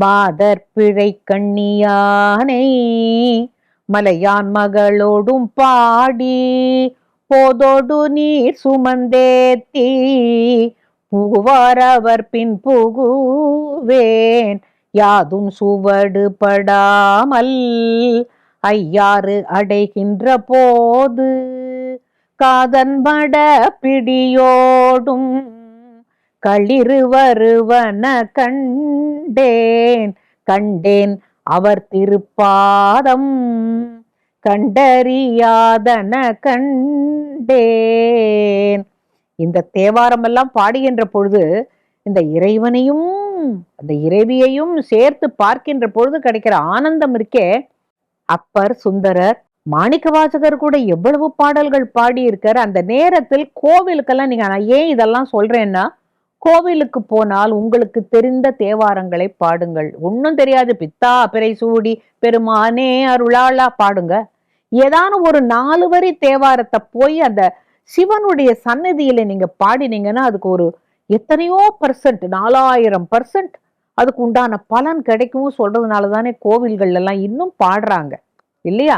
மாதர் பிழை கண்ணியானை மலையான் மகளோடும் பாடி போதோடு நீர் சுமந்தேத்தி புகுவார் அவர் பின் புகுவேன். யாதும் சுவடு படாமல் ஐயாறு அடைகின்ற போது காதன்பட பிடியோடும் களிறு வருவன கண்டேன் கண்டேன் அவர் திருப்பாதம். கண்டறியாதன கண்டேன். இந்த தேவாரம் எல்லாம் பாடுகின்ற பொழுது இந்த இறைவனையும் அந்த இறைவியையும் சேர்த்து பார்க்கின்ற பொழுது கிடைக்கிற ஆனந்தம் இருக்கே. அப்பர் சுந்தரர் மாணிக்கவாசகர் கூட எவ்வளவு பாடல்கள் பாடியிருக்கார். அந்த நேரத்தில் கோவிலுக்கெல்லாம் நீங்க நான் ஏன் இதெல்லாம் சொல்றேன்னா கோவிலுக்கு போனால் உங்களுக்கு தெரிந்த தேவாரங்களை பாடுங்கள். ஒன்றும் தெரியாது. பித்தா பிறை சூடி பெருமானே அருளாளா பாடுங்க. ஏதானும் ஒரு நாலு வரி தேவாரத்தை போய் அந்த சிவனுடைய சன்னதியில நீங்க பாடினீங்கன்னா அதுக்கு ஒரு எத்தனையோ பர்சன்ட் நாலாயிரம் பர்சன்ட் அதுக்கு உண்டான பலன் கிடைக்கும் சொல்றதுனால தானே கோவில்கள் எல்லாம் இன்னும் பாடுறாங்க. இல்லையா?